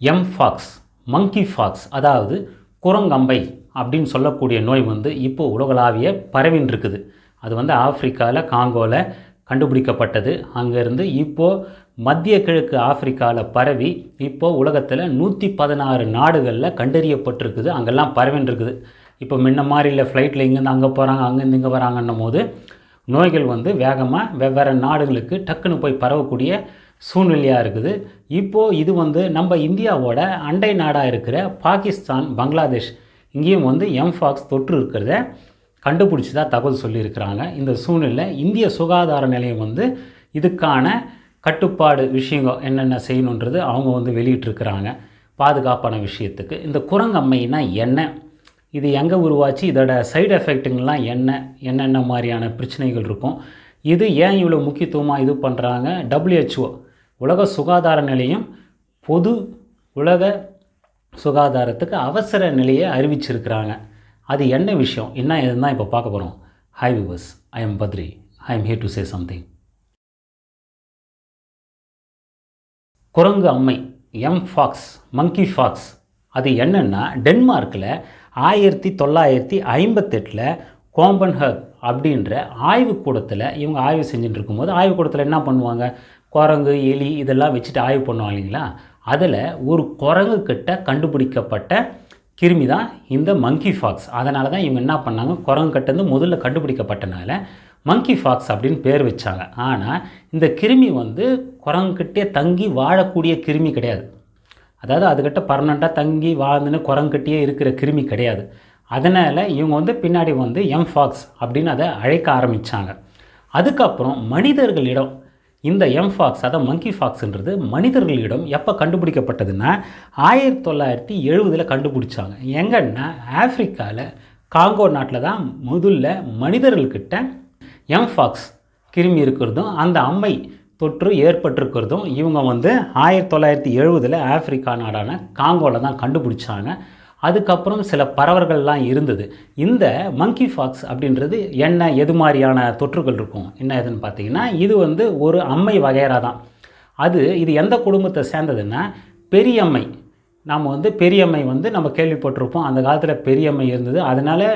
M Fox மங்கி Fox அதாவது குரங்கம்பை அப்படின்னு சொல்லக்கூடிய நோய் வந்து இப்போது உலகளாவிய பரவின் இருக்குது அது வந்து ஆப்பிரிக்காவில் காங்கோவில் கண்டுபிடிக்கப்பட்டது. அங்கேருந்து இப்போது மத்திய கிழக்கு ஆப்பிரிக்காவில் பரவி இப்போது உலகத்தில் நூற்றி பதினாறு நாடுகளில் கண்டறியப்பட்டிருக்குது. அங்கெல்லாம் பரவின்னு இருக்குது இப்போ முன்ன மாதிரி இல்லை ஃப்ளைட்டில் இங்கேருந்து அங்கே போகிறாங்க அங்கேருந்து இங்கே வராங்கன்னும் போது நோய்கள் வந்து வேகமாக வெவ்வேறு நாடுகளுக்கு டக்குன்னு போய் பரவக்கூடிய சூழ்நிலையாக இருக்குது. இப்போது இது வந்து நம்ம இந்தியாவோட அண்டை நாடாக இருக்கிற பாகிஸ்தான் பங்களாதேஷ் இங்கேயும் வந்து எம்ஃபாக்ஸ் தொற்று இருக்கிறத கண்டுபிடிச்சி தான் தகவல் சொல்லியிருக்கிறாங்க. இந்த சூழ்நிலை இந்திய சுகாதார நிலையம் வந்து இதுக்கான கட்டுப்பாடு விஷயங்கள் என்னென்ன செய்யணுன்றது அவங்க வந்து வெளியிட்டிருக்கிறாங்க. பாதுகாப்பான விஷயத்துக்கு. இந்த குரங்கம்மைனா என்ன? இது எங்கே உருவாச்சு? இதோட சைடு எஃபெக்ட்டுங்கெலாம் என்ன? என்னென்ன மாதிரியான பிரச்சனைகள் இருக்கும்? இது ஏன் இவ்வளோ முக்கியத்துவமாக இது பண்ணுறாங்க டபிள்யூஹெச்ஓ உலக சுகாதார நிலையம் பொது உலக சுகாதாரத்துக்கு அவசர நிலையை அறிவிச்சிருக்கிறாங்க. அது என்ன விஷயம்? என்ன இதுதான் இப்போ பார்க்க போகிறோம் hi viewers I am Badri I am here to say something குரங்கு அம்மை எம் ஃபாக்ஸ் மங்கி ஃபாக்ஸ் அது என்னென்னா டென்மார்க்கில் ஆயிரத்தி தொள்ளாயிரத்தி ஐம்பத்தெட்டில் கோம்பன்ஹக் அப்படின்ற ஆய்வுக்கூடத்தில் இவங்க ஆய்வு செஞ்சுட்டு இருக்கும்போது ஆய்வுக்கூடத்தில் என்ன பண்ணுவாங்க? குரங்கு எலி இதெல்லாம் வச்சுட்டு ஆய்வு பண்ணுவாங்க இல்லைங்களா? அதில் ஒரு குரங்கு கிட்ட கண்டுபிடிக்கப்பட்ட கிருமி தான் இந்த மங்கி ஃபாக்ஸ் அதனால தான் இவங்க என்ன பண்ணாங்க? குரங்கு கட்டந்து முதல்ல கண்டுபிடிக்கப்பட்டனால மங்கி ஃபாக்ஸ் அப்படின்னு பேர் வச்சாங்க. ஆனால் இந்த கிருமி வந்து குரங்குக்கிட்டே தங்கி வாழக்கூடிய கிருமி கிடையாது. அதாவது அதுக்கிட்ட பர்மனெண்ட்டாக தங்கி வாழ்ந்துன்னு குரங்குக்கிட்டே இருக்கிற கிருமி கிடையாது. அதனால் இவங்க வந்து பின்னாடி வந்து எம் ஃபாக்ஸ் அப்படின்னு அதை அழைக்க ஆரம்பித்தாங்க அதுக்கப்புறம் மனிதர்களிடம் இந்த எம்ஃபாக்ஸ் அதை மங்கி ஃபாக்ஸ்ன்றது மனிதர்களிடம் எப்போ கண்டுபிடிக்கப்பட்டதுன்னா ஆயிரத்தி தொள்ளாயிரத்தி எழுபதில் கண்டுபிடிச்சாங்க. எங்கன்னா ஆஃப்ரிக்காவில் காங்கோ நாட்டில் தான் முதல்ல மனிதர்கள்கிட்ட எம்ஃபாக்ஸ் கிருமி இருக்கிறதும் அந்த அம்மை தொற்று ஏற்பட்டிருக்கிறதும் இவங்க வந்து ஆயிரத்தி தொள்ளாயிரத்தி எழுபதில் ஆஃப்ரிக்கா நாடான காங்கோவில் தான் கண்டுபிடிச்சாங்க. அதுக்கப்புறம் சில பறவைகள்லாம் இருந்தது. இந்த மங்கி ஃபாக்ஸ் அப்படின்றது என்ன எது மாதிரியான தொற்றுகள் இருக்கும். என்ன எதுன்னு பார்த்தீங்கன்னா இது வந்து ஒரு அம்மை வகையறா தான் அது இது எந்த குடும்பத்தை சேர்ந்ததுன்னா பெரியம்மை. நாம் வந்து பெரியம்மை வந்து நம்ம கேள்விப்பட்டிருப்போம். அந்த காலத்தில் பெரியம்மை இருந்தது. அதனால்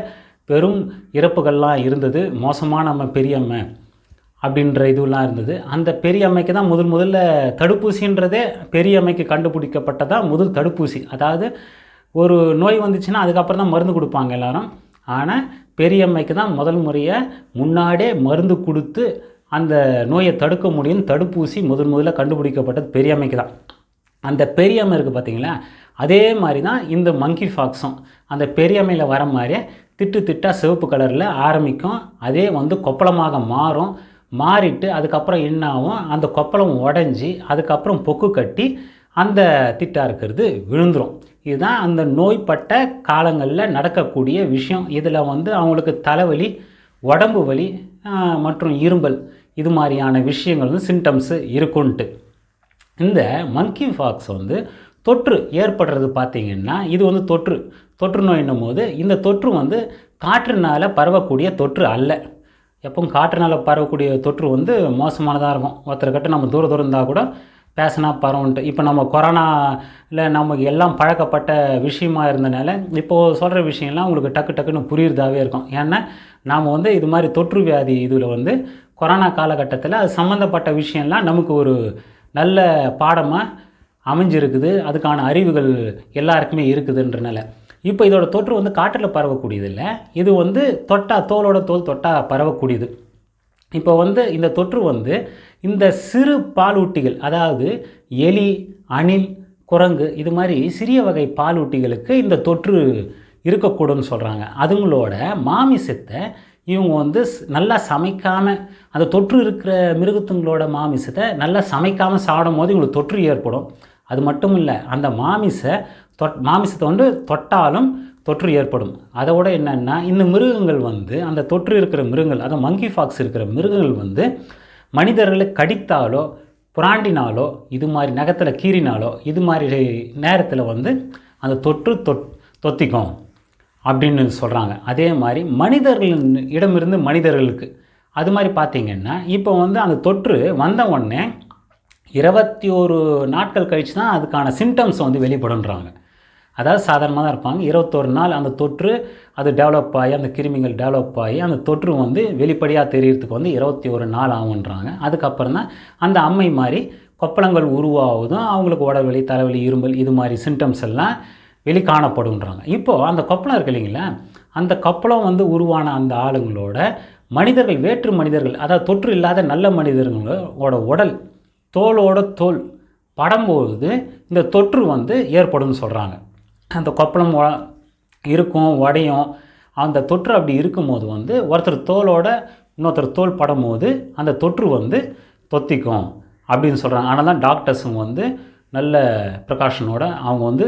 பெரும் இறப்புகள்லாம் இருந்தது. மோசமான நம்ம பெரியம்மை அப்படின்ற இதுவெல்லாம் இருந்தது. அந்த பெரிய அம்மைக்கு தான் முதல் முதல்ல தடுப்பூசின்றதே பெரிய அம்மைக்கு கண்டுபிடிக்கப்பட்டதான் முதல் தடுப்பூசி. அதாவது ஒரு நோய் வந்துச்சுன்னா அதுக்கப்புறம் தான் மருந்து கொடுப்பாங்க எல்லாரும். ஆனால் பெரியம்மைக்கு தான் முதல் முறையை முன்னாடியே மருந்து கொடுத்து அந்த நோயை தடுக்க முடியும் தடுப்பூசி முதல் முதல்ல கண்டுபிடிக்கப்பட்டது பெரியம்மைக்கு தான். அந்த பெரியம்மை இருக்குது பார்த்தீங்களா அதே மாதிரி தான் இந்த மங்கி ஃபாக்ஸும் அந்த பெரியம்மையில் வர மாதிரியே திட்டு திட்டாக சிவப்பு கலரில் ஆரம்பிக்கும். அதே வந்து கொப்பளமாக மாறும். மாறிட்டு அதுக்கப்புறம் என்ன ஆகும்? அந்த கொப்பளம் உடஞ்சி அதுக்கப்புறம் பொக்கு கட்டி அந்த திட்டாக இருக்கிறது விழுந்துடும் இதுதான் அந்த நோய்பட்ட காலங்களில் நடக்கக்கூடிய விஷயம். இதில் வந்து அவங்களுக்கு தலைவலி உடம்பு வலி மற்றும் இரும்பல் இது மாதிரியான விஷயங்கள் வந்து சிம்டம்ஸு இருக்குன்ட்டு. இந்த மங்கி ஃபாக்ஸ் வந்து தொற்று ஏற்படுறது பார்த்திங்கன்னா இது வந்து தொற்று. தொற்று நோயின்னும் போது இந்த தொற்று வந்து காற்றினால் பரவக்கூடிய தொற்று அல்ல. எப்பவும் காற்றினால் பரவக்கூடிய தொற்று வந்து மோசமானதாக இருக்கும். ஒருத்தர்கிட்ட நம்ம தூர தூரம் இருந்தால் கூட பேசினா பரவுன்ட்டு. இப்போ நம்ம கொரோனாவில் நமக்கு எல்லாம் பழக்கப்பட்ட விஷயமா இருந்தனால இப்போது சொல்கிற விஷயம்லாம் உங்களுக்கு டக்கு டக்குன்னு புரியுறதாவே இருக்கும். ஏன்னா நாம் வந்து இது மாதிரி தொற்று வியாதி இதில் வந்து கொரோனா காலகட்டத்தில் அது சம்மந்தப்பட்ட விஷயம்லாம் நமக்கு ஒரு நல்ல பாடமாக அமைஞ்சிருக்குது. அதுக்கான அறிவுகள் எல்லாருக்குமே இருக்குதுன்றனால. இப்போ இதோட தொற்று வந்து காற்றில் பரவக்கூடியது இல்லை இது வந்து தொட்டா தோலோட தோல் தொட்டா பரவக்கூடியது. இப்போ வந்து இந்த தொற்று வந்து இந்த சிறு பாலூட்டிகள் அதாவது எலி அணில் குரங்கு இது மாதிரி சிறிய வகை பாலூட்டிகளுக்கு இந்த தொற்று இருக்கக்கூடும்னு சொல்கிறாங்க அதுங்களோட மாமிசத்தை இவங்க வந்து நல்லா சமைக்காமல் அந்த தொற்று இருக்கிற மிருகத்துங்களோட மாமிசத்தை நல்லா சமைக்காமல் சாப்பிடும் போது இவங்களுக்கு தொற்று ஏற்படும். அது மட்டும் இல்லை அந்த மாமிச தொட் மாமிசத்தை வந்து தொட்டாலும் தொற்று ஏற்படும். அதோட என்னென்னா இந்த மிருகங்கள் வந்து அந்த தொற்று இருக்கிற மிருகங்கள் அதாவது மங்கி ஃபாக்ஸ் இருக்கிற மிருகங்கள் வந்து மனிதர்களை கடித்தாலோ புராண்டினாலோ இது மாதிரி நகத்தில் கீறினாலோ இது மாதிரி நேரத்தில் வந்து அந்த தொற்று தொத் தொத்திக்கும் அப்படின்னு சொல்கிறாங்க அதே மாதிரி மனிதர்கள் இடமிருந்து மனிதர்களுக்கு. அது மாதிரி பார்த்திங்கன்னா இப்போ வந்து அந்த தொற்று வந்த உடனே இருபத்தி ஒரு நாட்கள் கழித்து தான் அதுக்கான சிம்டம்ஸ் வந்து வெளிப்படுன்றாங்க அதாவது சாதாரணமாக தான் இருப்பாங்க. இருபத்தொரு நாள் அந்த தொற்று அது டெவலப் ஆகி அந்த கிருமிகள் டெவலப் ஆகி அந்த தொற்று வந்து வெளிப்படையாக தெரியறதுக்கு வந்து இருபத்தி ஒரு நாள் ஆகுன்றாங்க அதுக்கப்புறம் தான் அந்த அம்மை மாதிரி கொப்பளங்கள் உருவாவதும் அவங்களுக்கு உடல்வலி தலைவலி இருமல் இது மாதிரி சிம்டம்ஸ் எல்லாம் வெளி காணப்படுன்றாங்க இப்போது அந்த கொப்பளம் இருக்கு இல்லைங்களா? அந்த கொப்பளம் வந்து உருவான அந்த ஆளுங்களோட மனிதர்கள் வேற்று மனிதர்கள் அதாவது தொற்று இல்லாத நல்ல மனிதர்களோட உடல் தோலோட தோல் படும்போது இந்த தொற்று வந்து ஏற்படும்னு சொல்கிறாங்க அந்த கொப்பளம் இருக்கும் உடையும் அந்த தொற்று அப்படி இருக்கும்போது வந்து ஒருத்தர் தோலோட இன்னொருத்தர் தோல் படும்போது அந்த தொற்று வந்து தொத்திக்கும் அப்படின்னு சொல்கிறாங்க ஆனால் தான் டாக்டர்ஸுங்க வந்து நல்ல ப்ரிகாஷனோட அவங்க வந்து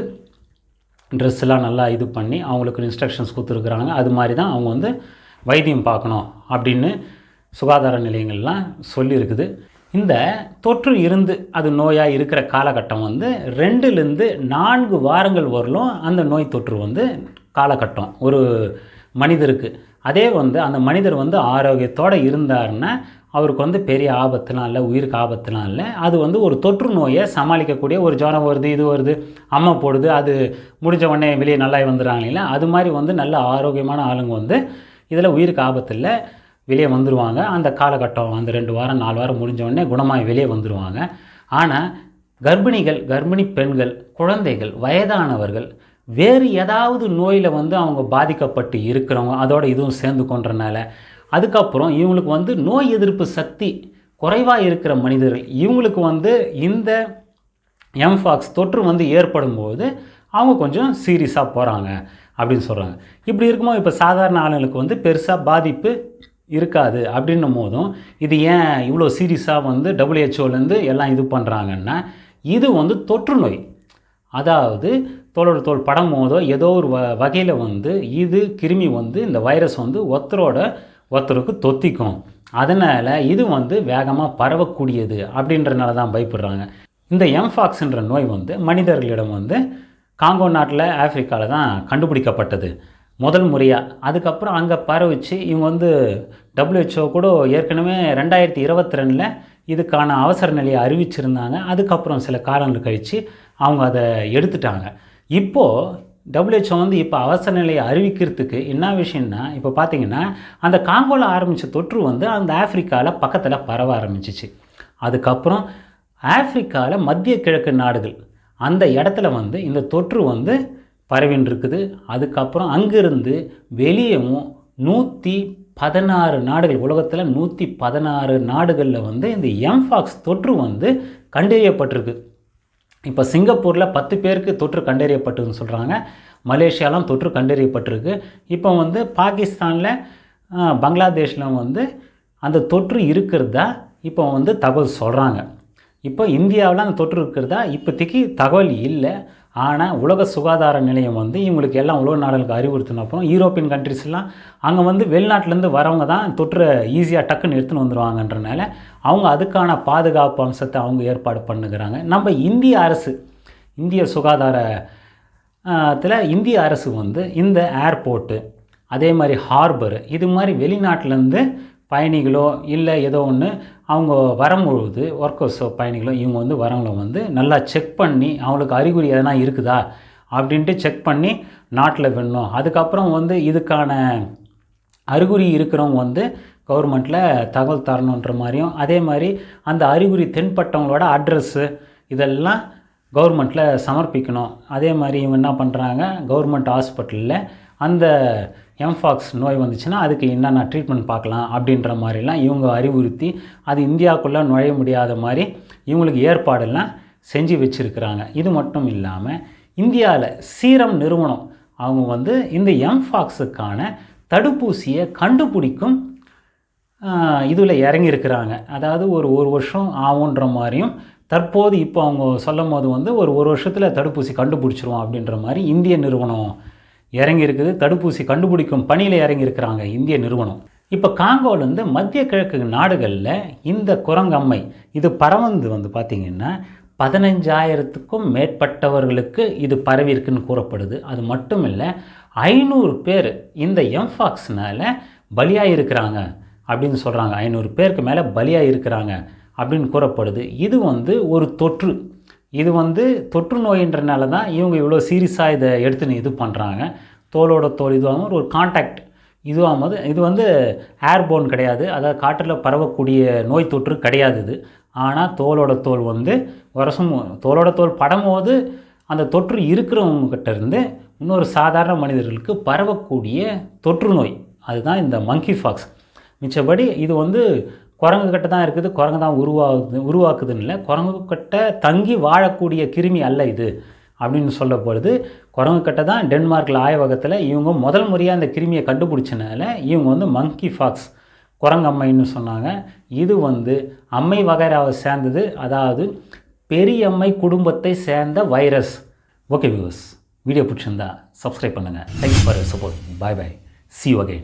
ட்ரெஸ் எல்லாம் நல்லா இது பண்ணி அவங்களுக்கு இன்ஸ்ட்ரக்ஷன்ஸ் கொடுத்துருக்குறாங்க. அது மாதிரி தான் அவங்க வந்து வைத்தியம் பார்க்கணும் அப்படின்னு சுகாதார நிலையங்கள்லாம் சொல்லியிருக்குது. இந்த தொற்று இருந்து அது நோயாக இருக்கிற காலகட்டம் வந்து ரெண்டுலேருந்து நான்கு வாரங்கள் வரலும் அந்த நோய் தொற்று வந்து காலகட்டம். ஒரு மனிதருக்கு. அதே வந்து அந்த மனிதர் வந்து ஆரோக்கியத்தோடு இருந்தாருன்னா அவருக்கு வந்து பெரிய ஆபத்துலாம் இல்லை உயிருக்கு ஆபத்துலாம் இல்லை. அது வந்து ஒரு தொற்று நோயை சமாளிக்கக்கூடிய ஒரு ஜுரம் வருது இது வருது அம்மை போடுது அது முடிஞ்ச உடனே வெளியே நல்லா வந்துடுறாங்க இல்லைங்களா? அது மாதிரி வந்து நல்ல ஆரோக்கியமான ஆளுங்க வந்து இதில் உயிருக்கு ஆபத்து இல்லை. வெளியே வந்துடுவாங்க அந்த காலகட்டம் அந்த ரெண்டு வாரம் நாலு வாரம் முடிஞ்சோடனே குணமாகி வெளியே வந்துடுவாங்க ஆனால் கர்ப்பிணிகள் கர்ப்பிணி பெண்கள் குழந்தைகள் வயதானவர்கள் வேறு ஏதாவது நோயில் வந்து அவங்க பாதிக்கப்பட்டு இருக்கிறவங்க அதோட இதுவும் சேர்ந்து கொன்றனால அதுக்கப்புறம் இவங்களுக்கு வந்து நோய் எதிர்ப்பு சக்தி குறைவாக இருக்கிற மனிதர்கள் இவங்களுக்கு வந்து இந்த எம்ஃபாக்ஸ் தொற்று வந்து ஏற்படும் போது அவங்க கொஞ்சம் சீரியஸாக போகிறாங்க அப்படின்னு சொல்கிறாங்க இப்படி இருக்கும்போது இப்போ சாதாரண ஆளுங்களுக்கு வந்து பெருசாக பாதிப்பு இருக்காது அப்படின்னும் போதும் இது ஏன் இவ்வளோ சீரியஸாக வந்து டபிள்யூஹெச்ஓலேருந்து எல்லாம் இது பண்ணுறாங்கன்னா இது வந்து தொற்று நோய். அதாவது தோளோட தோல் படம் போதோ ஏதோ ஒரு வ வகையில் வந்து இது கிருமி வந்து இந்த வைரஸ் வந்து ஒருத்தரோட ஒருத்தருக்கு தொத்திக்கும். அதனால் இது வந்து வேகமாக பரவக்கூடியது அப்படின்றனால தான் பயப்படுறாங்க. இந்த எம்ஃபாக்ஸ்ன்ற நோய் வந்து மனிதர்களிடம் வந்து காங்கோ நாட்டில் ஆஃப்ரிக்காவில் தான் கண்டுபிடிக்கப்பட்டது. முதல் முறையாக அதுக்கப்புறம் அங்கே பரவிச்சு இவங்க வந்து டபிள்யூஹெச்ஓ கூட ஏற்கனவே ரெண்டாயிரத்தி இருபத்தி ரெண்டில் இதுக்கான அவசர நிலையை அறிவிச்சிருந்தாங்க. அதுக்கப்புறம் சில காலங்கள் கழித்து அவங்க அதை எடுத்துட்டாங்க. இப்போது டபிள்யூஹெச்ஓ வந்து இப்போ அவசர நிலையை அறிவிக்கிறதுக்கு என்ன விஷயம்னா இப்போ பார்த்தீங்கன்னா அந்த காங்கோல ஆரம்பித்த தொற்று வந்து அந்த ஆஃப்ரிக்காவில் பக்கத்தில் பரவ ஆரம்பிச்சிச்சு. அதுக்கப்புறம் ஆஃப்ரிக்காவில் மத்திய கிழக்கு நாடுகள் அந்த இடத்துல வந்து இந்த தொற்று வந்து பரவின்னு இருக்குது அதுக்கப்புறம் அங்கிருந்து வெளியேவும் நூற்றி பதினாறு நாடுகள் உலகத்தில் நூற்றி பதினாறு நாடுகளில் வந்து இந்த எம்ஃபாக்ஸ் தொற்று வந்து கண்டறியப்பட்டிருக்கு. இப்போ சிங்கப்பூரில் பத்து பேருக்கு தொற்று கண்டறியப்பட்டதுன்னு சொல்கிறாங்க மலேசியாலாம் தொற்று கண்டறியப்பட்டிருக்கு. இப்போ வந்து பாகிஸ்தானில் பங்களாதேஷில் வந்து அந்த தொற்று இருக்கிறதா இப்போ வந்து தகவல் சொல்கிறாங்க இப்போ இந்தியாவில் அந்த தொற்று இருக்கிறதா? இப்போதைக்கு தகவல் இல்லை. ஆனால் உலக சுகாதார நிலையம் வந்து இவங்களுக்கு எல்லாம் உலக நாடுகளுக்கு அறிவுறுத்தின அப்புறம் யூரோப்பியன் கண்ட்ரிஸ்லாம் அங்கே வந்து வெளிநாட்டிலேருந்து வரவங்க தான் தொற்று ஈஸியாக டக்குன்னு எடுத்துன்னு வந்துடுவாங்கன்றனால அவங்க அதுக்கான பாதுகாப்பு அம்சத்தை அவங்க ஏற்பாடு பண்ணுகிறாங்க. நம்ம இந்திய அரசு இந்திய சுகாதார த்தில் இந்திய அரசு வந்து இந்த ஏர்போர்ட்டு அதே மாதிரி ஹார்பரு இது மாதிரி வெளிநாட்டிலேருந்து பயணிகளோ இல்லை ஏதோ ஒன்று அவங்க வரும்பொழுது ஒர்க்கர்ஸோ பயணிகளோ இவங்க வந்து வரவங்களை வந்து நல்லா செக் பண்ணி அவங்களுக்கு அறிகுறி எதனா இருக்குதா அப்படின்ட்டு செக் பண்ணி நாட்டில் விடணும். அதுக்கப்புறம் வந்து இதுக்கான அறிகுறி இருக்கிறவங்க வந்து கவர்மெண்ட்டில் தகவல் தரணுன்ற மாதிரியும் அதே மாதிரி அந்த அறிகுறி தென்பட்டவங்களோட அட்ரஸ்ஸு இதெல்லாம் கவர்மெண்ட்டில் சமர்ப்பிக்கணும். அதே மாதிரி இவங்க என்ன பண்ணுறாங்க கவர்மெண்ட் ஹாஸ்பிட்டலில் அந்த எம்ஃபாக்ஸ் நோய் வந்துச்சுன்னா அதுக்கு என்னென்ன ட்ரீட்மெண்ட் பார்க்கலாம் அப்படின்ற மாதிரிலாம் இவங்க அறிவுறுத்தி அது இந்தியாவுக்குள்ளே நுழைய முடியாத மாதிரி இவங்களுக்கு ஏற்பாடெல்லாம் செஞ்சு வச்சுருக்கிறாங்க. இது மட்டும் இல்லாமல் இந்தியாவில் சீரம் நிறுவனம் அவங்க வந்து இந்த எம்ஃபாக்ஸுக்கான தடுப்பூசியை கண்டுபிடிக்கும் இதில் இறங்கியிருக்கிறாங்க. அதாவது ஒரு ஒரு வருஷம் ஆகுன்ற மாதிரியும் தற்போது இப்போ அவங்க சொல்லும் போது வந்து ஒரு ஒரு வருஷத்தில் தடுப்பூசி கண்டுபிடிச்சிருவோம் அப்படின்ற மாதிரி இந்திய நிறுவனம் இறங்கியிருக்குது. தடுப்பூசி கண்டுபிடிக்கும் பணியில் இறங்கியிருக்கிறாங்க இந்திய நிறுவனம். இப்போ காங்கோலேருந்து மத்திய கிழக்கு நாடுகளில் இந்த குரங்கம்மை இது பரவந்து வந்து பார்த்திங்கன்னா பதினஞ்சாயிரத்துக்கும் மேற்பட்டவர்களுக்கு இது பரவி இருக்குன்னு கூறப்படுது. அது மட்டும் இல்லை ஐநூறு பேர் இந்த எம்ஃபாக்ஸ்னால் பலியாக இருக்கிறாங்க அப்படின்னு சொல்கிறாங்க ஐநூறு பேருக்கு மேலே பலியாக இருக்கிறாங்க அப்படின்னு கூறப்படுது. இது வந்து ஒரு தொற்று. இது வந்து தொற்று நோயின்றனால தான் இவங்க இவ்வளோ சீரியஸாக இதை எடுத்துன்னு இது பண்ணுறாங்க தோலோட தோல் இதுவாகும் ஒரு காண்டாக்ட் இதுவாகும் போது இது வந்து ஏர்போன் கிடையாது. அதாவது காற்றில் பரவக்கூடிய நோய் தொற்று கிடையாது இது. ஆனால் தோலோட தோல் வந்து வருஷம் தோலோட தோல் படும்போது அந்த தொற்று இருக்கிறவங்ககிட்ட இருந்து இன்னொரு சாதாரண மனிதர்களுக்கு பரவக்கூடிய தொற்று நோய். அதுதான் இந்த மங்கி ஃபாக்ஸ் மிச்சபடி இது வந்து குரங்கு கிட்ட தான் இருக்குது குரங்கு தான் உருவாகுது உருவாக்குதுன்னு இல்லை. குரங்கு கிட்ட தங்கி வாழக்கூடிய கிருமி அல்ல இது அப்படின்னு சொல்லப்படுது குரங்கு கிட்ட தான் டென்மார்க்கில் ஆய்வகத்தில் இவங்க முதல் முறையாக அந்த கிருமியை கண்டுபிடிச்சனால இவங்க வந்து மங்கி ஃபாக்ஸ் குரங்கம்மைன்னு சொன்னாங்க. இது வந்து அம்மை வகைராவை சேர்ந்தது அதாவது பெரியம்மை குடும்பத்தை சேர்ந்த வைரஸ் ஓகே வியூஸ் வீடியோ பிடிச்சிருந்தா சப்ஸ்கிரைப் பண்ணுங்கள் thanks for support bye bye see okay